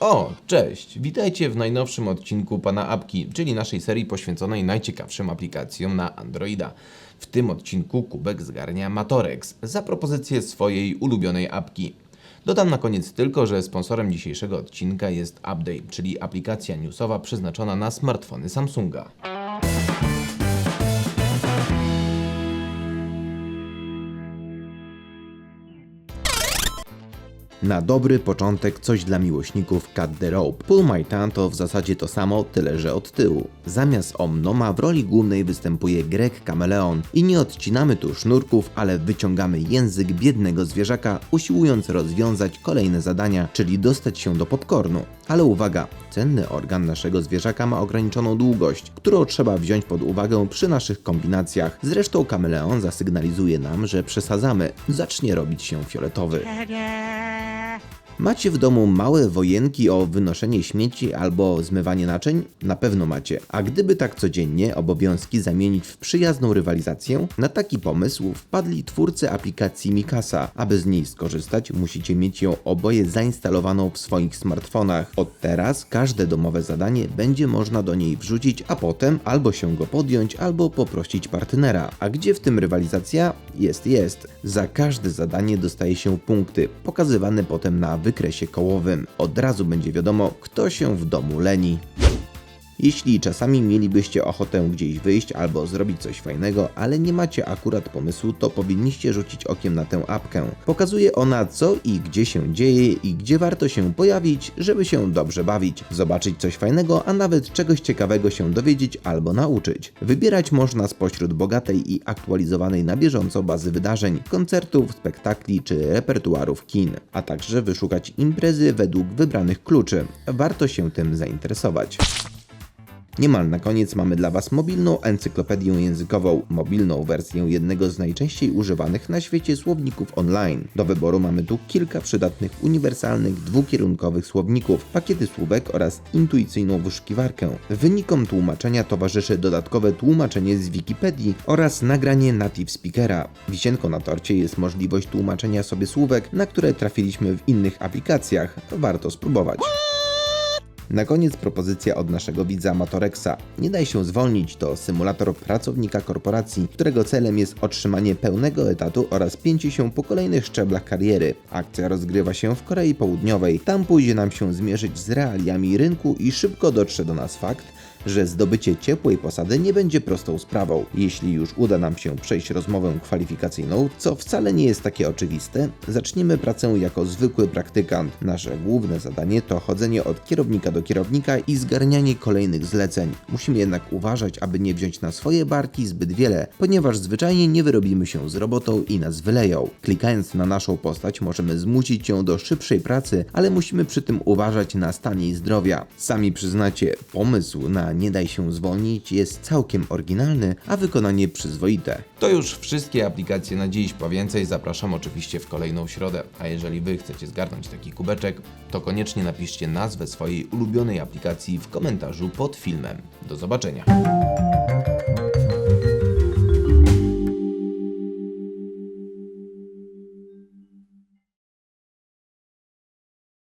O, cześć! Witajcie w najnowszym odcinku Pana Apki, czyli naszej serii poświęconej najciekawszym aplikacjom na Androida. W tym odcinku Kubek zgarnia Matorex za propozycję swojej ulubionej apki. Dodam na koniec tylko, że sponsorem dzisiejszego odcinka jest Update, czyli aplikacja newsowa przeznaczona na smartfony Samsunga. Na dobry początek coś dla miłośników Cut the Rope. Pull My Tan to w zasadzie to samo, tyle że od tyłu. Zamiast Omnoma w roli głównej występuje Greg Kameleon i nie odcinamy tu sznurków, ale wyciągamy język biednego zwierzaka, usiłując rozwiązać kolejne zadania, czyli dostać się do popcornu. Ale uwaga, cenny organ naszego zwierzaka ma ograniczoną długość, którą trzeba wziąć pod uwagę przy naszych kombinacjach. Zresztą kameleon zasygnalizuje nam, że przesadzamy, zacznie robić się fioletowy. Yeah. Macie w domu małe wojenki o wynoszenie śmieci albo zmywanie naczyń? Na pewno macie. A gdyby tak codziennie obowiązki zamienić w przyjazną rywalizację, na taki pomysł wpadli twórcy aplikacji Mikasa. Aby z niej skorzystać, musicie mieć ją oboje zainstalowaną w swoich smartfonach. Od teraz każde domowe zadanie będzie można do niej wrzucić, a potem albo się go podjąć, albo poprosić partnera. A gdzie w tym rywalizacja? Jest, jest. Za każde zadanie dostaje się punkty, pokazywane potem na wykresie kołowym. Od razu będzie wiadomo, kto się w domu leni. Jeśli czasami mielibyście ochotę gdzieś wyjść albo zrobić coś fajnego, ale nie macie akurat pomysłu, to powinniście rzucić okiem na tę apkę. Pokazuje ona co i gdzie się dzieje i gdzie warto się pojawić, żeby się dobrze bawić, zobaczyć coś fajnego, a nawet czegoś ciekawego się dowiedzieć albo nauczyć. Wybierać można spośród bogatej i aktualizowanej na bieżąco bazy wydarzeń, koncertów, spektakli czy repertuarów kin, a także wyszukać imprezy według wybranych kluczy. Warto się tym zainteresować. Niemal na koniec mamy dla Was mobilną encyklopedię językową, mobilną wersję jednego z najczęściej używanych na świecie słowników online. Do wyboru mamy tu kilka przydatnych, uniwersalnych, dwukierunkowych słowników, pakiety słówek oraz intuicyjną wyszukiwarkę. Wynikom tłumaczenia towarzyszy dodatkowe tłumaczenie z Wikipedii oraz nagranie native speakera. Wisienką na torcie jest możliwość tłumaczenia sobie słówek, na które trafiliśmy w innych aplikacjach. Warto spróbować. Na koniec propozycja od naszego widza Matorexa. Nie daj się zwolnić to symulator pracownika korporacji, którego celem jest otrzymanie pełnego etatu oraz pięcie się po kolejnych szczeblach kariery. Akcja rozgrywa się w Korei Południowej. Tam pójdzie nam się zmierzyć z realiami rynku i szybko dotrze do nas fakt, że zdobycie ciepłej posady nie będzie prostą sprawą. Jeśli już uda nam się przejść rozmowę kwalifikacyjną, co wcale nie jest takie oczywiste, zaczniemy pracę jako zwykły praktykant. Nasze główne zadanie to chodzenie od kierownika do kierownika i zgarnianie kolejnych zleceń. Musimy jednak uważać, aby nie wziąć na swoje barki zbyt wiele, ponieważ zwyczajnie nie wyrobimy się z robotą i nas wyleją. Klikając na naszą postać możemy zmusić ją do szybszej pracy, ale musimy przy tym uważać na stan jej zdrowia. Sami przyznacie, pomysł na nie daj się zwolnić jest całkiem oryginalny, a wykonanie przyzwoite. To już wszystkie aplikacje na dziś. Po więcej zapraszam oczywiście w kolejną środę. A jeżeli Wy chcecie zgarnąć taki kubeczek, to koniecznie napiszcie nazwę swojej ulubionej aplikacji w komentarzu pod filmem. Do zobaczenia.